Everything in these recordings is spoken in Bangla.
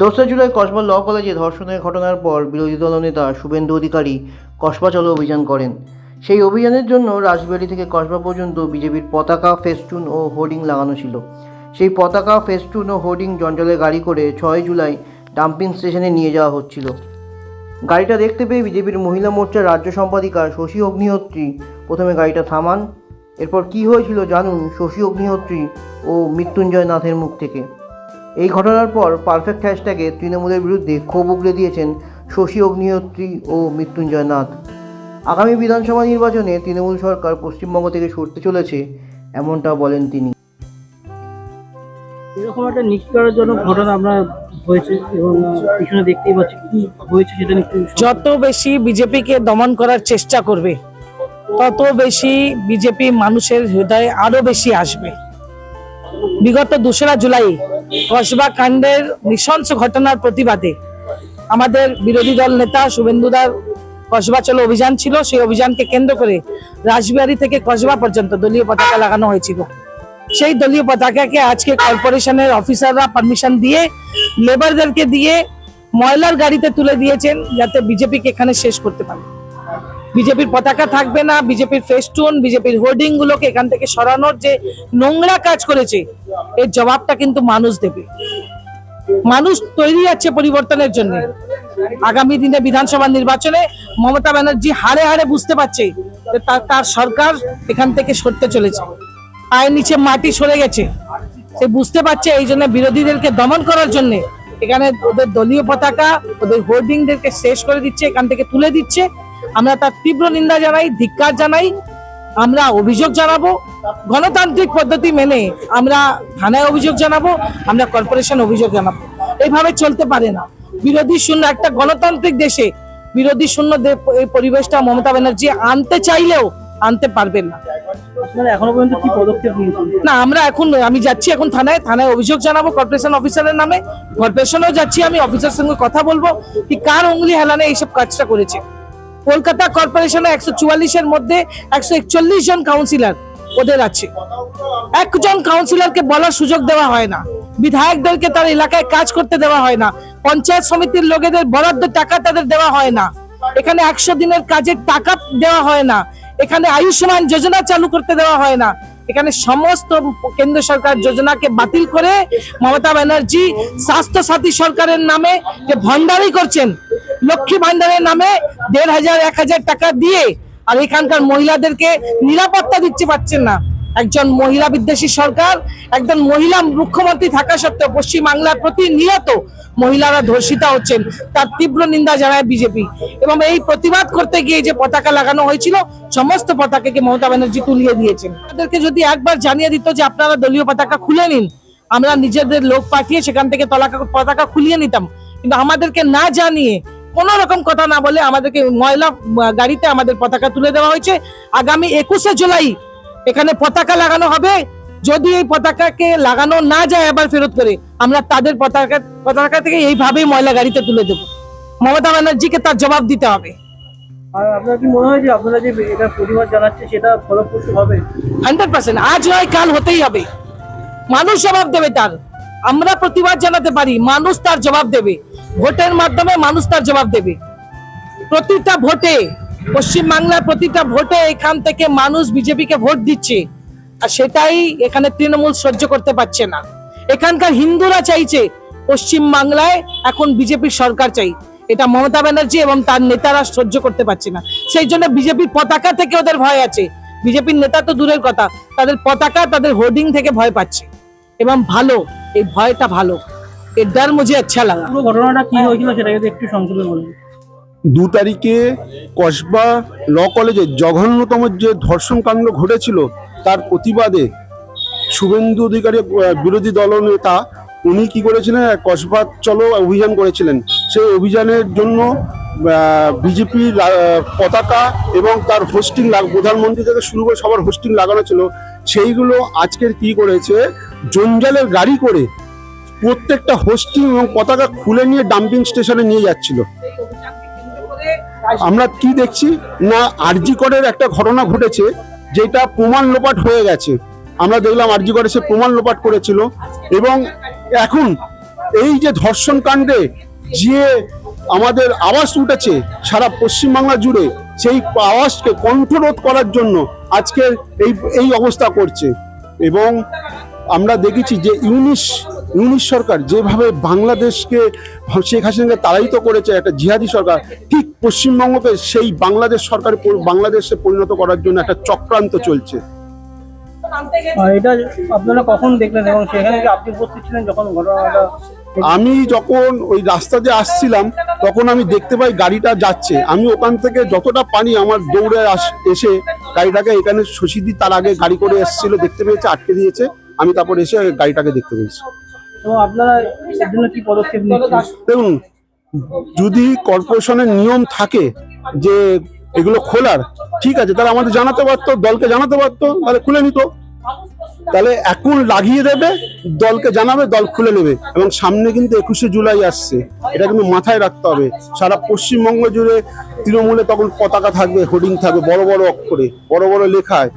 দোসরা জুলাই কসবা ল কলেজে ধর্ষণের ঘটনার পর বিরোধী দলনেতা শুভেন্দু অধিকারী কসবা চলো অভিযান করেন। সেই অভিযানের জন্য রাজবাড়ি থেকে কসবা পর্যন্ত বিজেপির পতাকা, ফেস্টুন ও হোর্ডিং লাগানো ছিল। সেই পতাকা, ফেস্টুন ও হোর্ডিং জঞ্জলে গাড়ি করে ছয় জুলাই ডাম্পিং স্টেশনে নিয়ে যাওয়া হচ্ছিল। গাড়িটা দেখতে পেয়ে বিজেপির মহিলা মোর্চার রাজ্য সম্পাদিকা শশী অগ্নিহোত্রী প্রথমে গাড়িটা থামান, এরপর কি হয়েছিল জানুন শশী অগ্নিহোত্রী ও মৃত্যুঞ্জয় নাথের মুখ থেকে। এই ঘটনার পর পারফেক্ট হ্যাশট্যাগে তৃণমূলের বিরুদ্ধে ক্ষোভ উগড়ে দিয়েছেন শশী অগ্নিহোত্রী ও মৃত্যুঞ্জয় নাথ। আগামী বিধানসভা নির্বাচনে তৃণমূল সরকার পশ্চিমবঙ্গ থেকে সরতে চলেছে এমনটা বলেন তিনি। এরকম একটা নিষ্কারজনক ঘটনা আমরা হয়েছে এবং পিছনে দেখতেই পাচ্ছি কি হয়েছে সেটা নিয়ে যত বেশি বিজেপিকে দমন করার চেষ্টা করবে তত বেশি বিজেপি মানুষের হৃদয়ে আরও বেশি আসবে। বিগত দোসরা জুলাই কসবা কাণ্ডের নৃশংস ঘটনার প্রতিবাদে আমাদের বিরোধী দল নেতা শুভেন্দুদার কসবা চলো অভিযান ছিল, সেই অভিযানকে কেন্দ্র করে রাসবিহারী থেকে কসবা পর্যন্ত দলীয় পতাকা লাগানো হয়েছিল। সেই দলীয় পতাকাকে আজকে কর্পোরেশনের অফিসাররা পারমিশন দিয়ে লেবারদেরকে দিয়ে ময়লার গাড়িতে তুলে দিয়েছেন যাতে বিজেপিকে এখানে শেষ করতে পারে। বিজেপির পতাকা থাকবে না, বিজেপির ফেস্টুন বিজেপির হোর্ডিং গুলোকে এখান থেকে সরানোর যে নোংরা কাজ করেছে, এর জবাবটা কিন্তু মানুষ দেবে। মানুষ তৈরি আছে পরিবর্তনের জন্য। আগামী দিনে বিধানসভা নির্বাচনে মমতা ব্যানার্জি হারে হারে বুঝতে পারছে তার সরকার এখান থেকে সরতে চলেছে। পায়ের নিচে মাটি সরে গেছে। সে বুঝতে পারছে এই জন্য বিরোধীদেরকে দমন করার জন্য এখানে ওদের দলীয় পতাকা, ওদের হোর্ডিংদেরকে শেষ করে দিচ্ছে, এখান থেকে তুলে দিচ্ছে। আমরা তার তীব্র নিন্দা জানাই ধিক্কার জানাই। আমরা অভিযোগ জানাব। গণতান্ত্রিক পদ্ধতি মেনে আমরা থানায় অভিযোগ জানাব আমরা কর্পোরেশন অভিযোগ জানাব। এইভাবে চলতে পারে না। বিরোধী শূন্য একটা গণতান্ত্রিক দেশে বিরোধী শূন্য এই পরিবেশটা মমতা ব্যানার্জি আনতে চাইলেও আনতে পারবেন না। এখনও পর্যন্ত কি পদক্ষেপ না আমরা এখন আমি যাচ্ছি এখন থানায় থানায় অভিযোগ জানাব কর্পোরেশন অফিসারের নামে। কর্পোরেশনেও যাচ্ছি আমি অফিসার সঙ্গে কথা বলব কি কার উঙ্গলি হেলানে এইসব কাজটা করেছে। কলকাতা কর্পোরেশনে একশো চুয়াল্লিশের মধ্যে একশো একচল্লিশ জন কাউন্সিলর ওদের আছে। একজন কাউন্সিলরকে বলার সুযোগ দেওয়া হয় না। বিধায়কদেরকে তার এলাকায় কাজ করতে দেওয়া হয় না। পঞ্চায়েত সমিতির লোকেদের বরাদ্দ টাকা তাদের দেওয়া হয় না। এখানে একশো দিনের কাজের টাকা দেওয়া হয় না। এখানে আয়ুষ্মান যোজনা চালু করতে দেওয়া হয় না। এখানে সমস্ত কেন্দ্র সরকার যোজনাকে বাতিল করে মমতা ব্যানার্জি স্বাস্থ্য সাথী সরকারের নামে যে ভণ্ডারি করছেন লক্ষ্মী ভান্ডারের নামে দেড় হাজার, এক হাজার টাকা দিয়ে আর এখানকার মহিলাদেরকে নিরাপত্তা দিচ্ছে পাচ্ছেন না। একজন মহিলা বিদ্বেষী সরকার, একজন মহিলা মুখ্যমন্ত্রী থাকা সত্ত্বেও পশ্চিম বাংলার প্রতি নিয়ত মহিলারা ধর্ষিতা হচ্ছেন, তার তীব্র নিন্দা জানায় বিজেপি। এবং এই প্রতিবাদ করতে গিয়ে যে পতাকা লাগানো হয়েছিল, সমস্ত পতাকাকে মমতা ব্যানার্জি তুলিয়ে দিয়েছেন। তাদেরকে যদি একবার জানিয়ে দিত যে আপনারা দলীয় পতাকা খুলে নিন, আমরা নিজেদের লোক পাঠিয়ে সেখান থেকে তলাকা পতাকা খুলিয়ে নিতাম। কিন্তু আমাদেরকে না জানিয়ে কোন রকম কথা না বলে আমাদেরকে ময়লা গাড়িতে আমাদের পতাকা তুলে দেওয়া হয়েছে। আগামী একুশে জুলাই এখানে পতাকা লাগানো হবে। যদি এই পতাকাকে লাগানো না যায় আবার ফেরত করে আমরা তাদের পতাকা পতাকা থেকে এইভাবেই ময়লা গাড়িতে তুলে দেবো। মমতা ব্যানার্জিকে তার জবাব দিতে হবে। আর আপনার কি মনে হয় যে আপনারা যে এটা প্রতিবাদ জানাচ্ছে সেটা ফলপ্রসূ হবে? Hundred percent. আজ নয় কাল হতেই হবে। মানুষ জবাব দেবে তার। আমরা প্রতিবাদ জানাতে পারি। মানুষ তার জবাব দেবে। ভোটের মাধ্যমে মানুষ তার জবাব দেবে। প্রতিটা ভোটে, পশ্চিমবাংলার প্রতিটা ভোটে এখান থেকে মানুষ বিজেপিকে ভোট দিচ্ছে। আর সেটাই এখানে তৃণমূল সহ্য করতে পারছে না। এখানকার হিন্দুরা চাইছে পশ্চিম বাংলায় এখন বিজেপির সরকার চাই। এটা মমতা ব্যানার্জি এবং তার নেতারা সহ্য করতে পারছে না। সেই জন্য বিজেপির পতাকা থেকে ওদের ভয় আছে। বিজেপির নেতা তো দূরের কথা। তাদের পতাকা, তাদের হোর্ডিং থেকে ভয় পাচ্ছে। এবং ভালো, এই ভয়টা ভালো। এর ডর মুঝে আচ্ছা লাগা। পুরো ঘটনাটা কি হয়েছিল সেটা যদি একটু সংক্ষেপে বলুন। দু তারিখে কসবা ল কলেজে জঘন্যতম যে ধর্ষণ কাণ্ড ঘটেছিল তার প্রতিবাদে শুভেন্দু অধিকারী আহ, বিরোধী দলনেতা উনি কি করেছিলেন? কসবা চলো অভিযান করেছিলেন। সেই অভিযানের জন্য বিজেপির পতাকা এবং তার হোস্টিং প্রধানমন্ত্রী থেকে শুরু করে সবার হোস্টিং লাগানো ছিল। সেইগুলো আজকের কি করেছে? জঞ্জালের গাড়ি করে প্রত্যেকটা হোস্টিং এবং পতাকা খুলে নিয়ে ডাম্পিং স্টেশনে নিয়ে যাচ্ছিল। আমরা কি দেখছি? না আরজি করের একটা ঘটনা ঘটেছে, যেটা প্রমাণ লোপাট হয়ে গেছে। আমরা দেখলাম আরজি করে সে প্রমাণ লোপাট করেছিল এবং এখন এই যে ধর্ষণ কাণ্ডে যে আমাদের আওয়াজ উঠেছে সারা পশ্চিমবাংলা জুড়ে, সেই আওয়াজকে কণ্ঠরোধ করার জন্য আজকে এই এই অবস্থা করছে। এবং আমরা দেখেছি যে ইউনিশ ইউনিশ সরকার যেভাবে বাংলাদেশকে শেখ হাসিনাকে তাড়াইত করেছে একটা জিহাদি সরকার ঠিক পশ্চিমবঙ্গকে সেই বাংলাদেশ সরকার বাংলাদেশে পরিণত করার জন্য একটা চক্রান্ত চলছে। এটা আপনারা কখন দেখলেন এবং সেখানে আপনি উপস্থিত ছিলেন যখন ঘটনাটা আমি যখন ওই রাস্তা দিয়ে আসছিলাম তখন আমি দেখতে পাই গাড়িটা যাচ্ছে। আমি ওখান থেকে যতটা পানি আমার দৌড়ে এসে গাড়িটাকে এখানে শশীদি তার আগে গাড়ি করে এসেছিল দেখতে পেয়েছে আটকে দিয়েছে। আমি তারপর এসে গাড়িটাকে দেখতে পেয়েছি। এবং আপনারা এর জন্য কি পদক্ষেপ নিচ্ছেন? দেখুন যদি কর্পোরেশনের নিয়ম থাকে যে এগুলো খোলার ঠিক আছে তাহলে আমাদের জানাতে পারতো দলকে জানাতে পারতো তাহলে খুলে নিত। তাহলে এখন লাগিয়ে দেবে দলকে জানাবে দল খুলে নেবে। এবং সামনে কিন্তু একুশে জুলাই আসছে এটা কিন্তু মাথায় রাখতে হবে। সারা পশ্চিমবঙ্গ জুড়ে তৃণমূলে তখন পতাকা থাকবে হোর্ডিং থাকবে বড় বড় অক্ষরে বড় বড় লেখায়।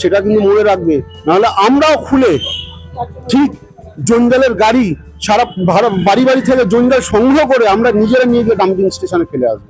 সেটা কিন্তু মনে রাখবে। নাহলে আমরাও খুলে ঠিক জঞ্জালের গাড়ি সারা বাড়ি বাড়ি থেকে জঞ্জাল সংগ্রহ করে আমরা নিজেরা নিয়ে গিয়ে ডাম্পিং স্টেশনে ফেলে আসব।